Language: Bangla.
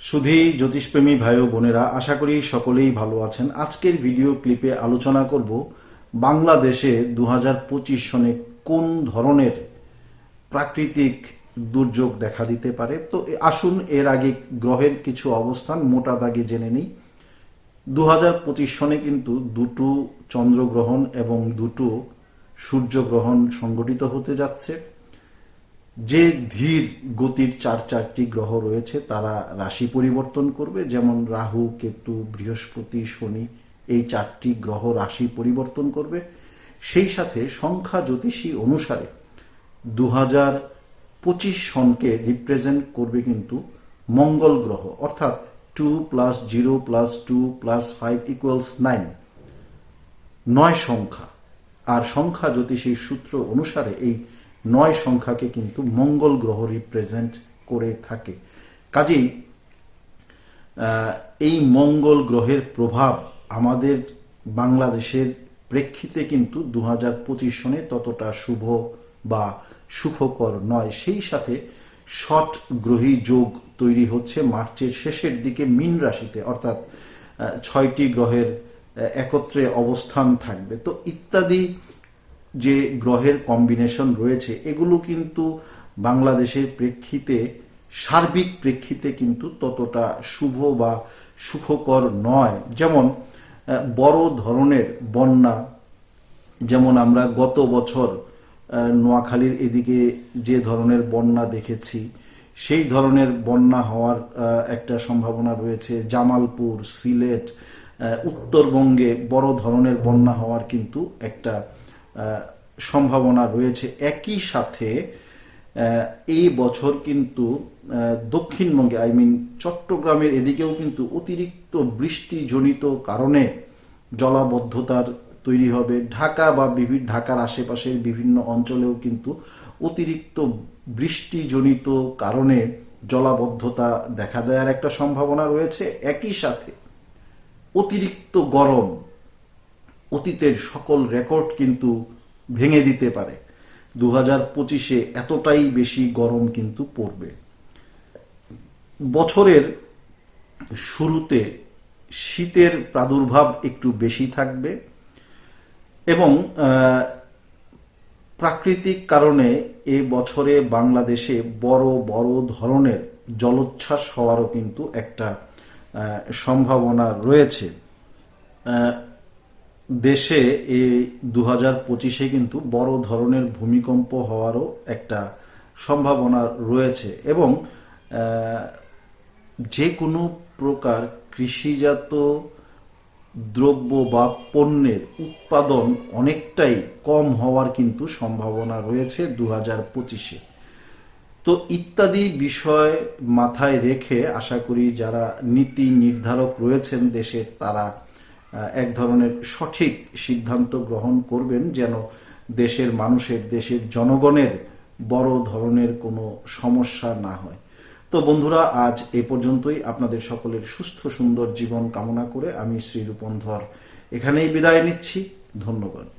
সুধী জ্যোতিষপ্রেমী ভাই বোনেরা, আশা করি সকলেই ভালো আছেন। আজকের ভিডিও ক্লিপে আলোচনা করব বাংলাদেশে দু হাজার পঁচিশ সনে কোন ধরনের প্রাকৃতিক দুর্যোগ দেখা দিতে পারে। তো আসুন, এর আগে গ্রহের কিছু অবস্থান মোটা দাগে জেনে নিই। দু হাজার পঁচিশ সনে কিন্তু দুটো চন্দ্রগ্রহণ এবং দুটো সূর্যগ্রহণ সংগঠিত হতে যাচ্ছে। যে ধীর গতির চার চারটি গ্রহ রয়েছে, তারা রাশি পরিবর্তন করবে। যেমন রাহু, কেতু, বৃহস্পতি, শনি, এই চারটি গ্রহ রাশি পরিবর্তন করবে। সেই সাথে সংখ্যা জ্যোতিষী অনুসারে দু পঁচিশ সনকে রিপ্রেজেন্ট করবে কিন্তু মঙ্গল গ্রহ, অর্থাৎ two plus zero plus two plus five equals nine নয় সংখ্যা। আর সংখ্যা জ্যোতিষীর সূত্র অনুসারে এই নয় সংখ্যাকে কিন্তু মঙ্গল গ্রহ রিপ্রেজেন্ট করে থাকে। কাজেই এই মঙ্গল গ্রহের প্রভাব আমাদের বাংলাদেশের প্রেক্ষিতে কিন্তু দু হাজার পঁচিশ সনে ততটা শুভ বা সুখকর নয়। সেই সাথে শট গ্রহী যোগ তৈরি হচ্ছে মার্চের শেষের দিকে মিন রাশিতে, অর্থাৎ ছয়টি গ্রহের একত্রে অবস্থান থাকবে। তো ইত্যাদি যে গ্রহের কম্বিনেশন রয়েছে, এগুলো কিন্তু বাংলাদেশের প্রেক্ষিতে, সার্বিক প্রেক্ষিতে কিন্তু ততটা শুভ বা সুখকর নয়। যেমন বড় ধরনের বন্যা, যেমন আমরা গত বছর নোয়াখালীর এদিকে যে ধরনের বন্যা দেখেছি, সেই ধরনের বন্যা হওয়ার একটা সম্ভাবনা রয়েছে। জামালপুর, সিলেট উত্তরবঙ্গে বড় ধরনের বন্যা হওয়ার কিন্তু একটা সম্ভাবনা রয়েছে একই সাথে এই বছর কিন্তু দক্ষিণবঙ্গে আই মিন চট্টগ্রামের এদিকেও কিন্তু অতিরিক্ত বৃষ্টিজনিত কারণে জলাবদ্ধতার তৈরি হবে। ঢাকা বা বিভিন্ন ঢাকার আশেপাশের বিভিন্ন অঞ্চলেও কিন্তু অতিরিক্ত বৃষ্টিজনিত কারণে জলাবদ্ধতা দেখা দেওয়ার একটা সম্ভাবনা রয়েছে। একই সাথে অতিরিক্ত গরম, অতীতের সকল রেকর্ড কিন্তু ভেঙে দিতে পারে। দু হাজার পঁচিশে এতটাই বেশি গরম কিন্তু পড়বে। বছরের শুরুতে শীতের প্রাদুর্ভাব একটু বেশি থাকবে এবং প্রাকৃতিক কারণে এ বছরে বাংলাদেশে বড় বড় ধরনের জলোচ্ছ্বাস হওয়ারও কিন্তু একটা সম্ভাবনা রয়েছে। দেশে এই দু হাজার পঁচিশে কিন্তু বড় ধরনের ভূমিকম্প হওয়ারও একটা সম্ভাবনা রয়েছে এবং যে কোনো প্রকার কৃষিজাত দ্রব্য বা পণ্যের উৎপাদন অনেকটাই কম হওয়ার কিন্তু সম্ভাবনা রয়েছে দু হাজার পঁচিশে। তো ইত্যাদি বিষয় মাথায় রেখে আশা করি যারা নীতি নির্ধারক রয়েছেন দেশের, তারা এক ধরনের সঠিক সিদ্ধান্ত গ্রহণ করবেন যেন দেশের মানুষের, দেশের জনগণের বড় ধরনের কোনো সমস্যা না হয়। তো বন্ধুরা, আজ এ পর্যন্তই। আপনাদের সকলের সুস্থ, সুন্দর জীবন কামনা করে আমি শ্রী রূপন্ধর এখানেই বিদায় নিচ্ছি। ধন্যবাদ।